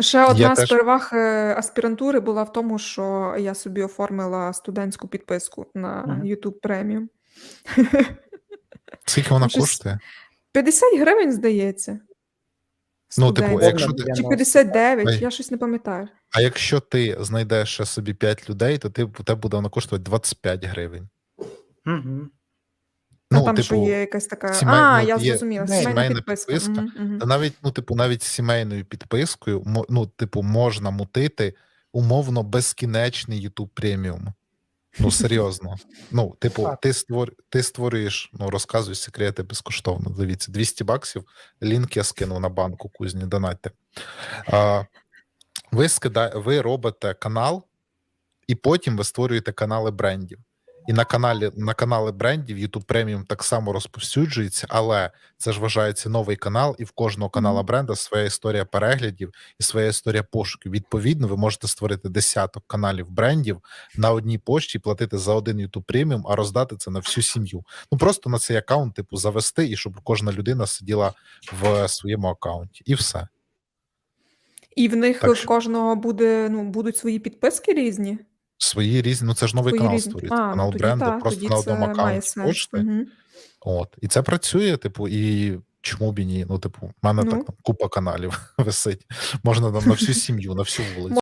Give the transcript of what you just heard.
Ще одна Я з теж. переваг, е, аспірантури була в тому, що я собі оформила студентську підписку на Мгм. YouTube Premium. Скільки вона щось коштує? 50 гривень, здається. Ну, типу, Студентська. якщо ти- Чи 59, Ой. я щось не пам'ятаю. А якщо ти знайдеш ще собі 5 людей, то ти, у тебе буде вона коштувати 25 гривень. Мгм. А Ну, там що типу, є якась така. сімей- а, ну, я є зрозуміла. сімейна Сімейна підписка. підписка. Мгм, мгм. Та навіть, ну, типу, навіть з сімейною підпискою, ну, типу, можна мутити умовно безкінечний YouTube преміум. Ну, серйозно. Ну, типу, ти, створ... ти створюєш, ну, розказуй секрети безкоштовно. Дивіться, 200 баксів. Лінк я скинув на банку кузні, донатьте. А, ви, скида... ви робите канал, і потім ви створюєте канали брендів. І на каналі на канали брендів YouTube Premium так само розповсюджується, але це ж вважається новий канал, і в кожного канала бренда своя історія переглядів і своя історія пошуків. Відповідно, ви можете створити десяток каналів брендів на одній пошті, платити за один YouTube Premium, а роздати це на всю сім'ю. Ну просто на цей аккаунт, типу, завести, і щоб кожна людина сиділа в своєму аккаунті, і все. І в них Так в кожного буде, ну, будуть свої підписки різні. Свої різні, ну це ж новий Свої канал різні. створюється. А, канал ну, тоді бренду так, просто тоді на це одному має аккаунті сенс. пошти. Угу. От. І це працює, типу, і чому б і ні? Ну, типу, в мене Ну. так там купа каналів висить. Можна там на всю сім'ю, на всю вулицю.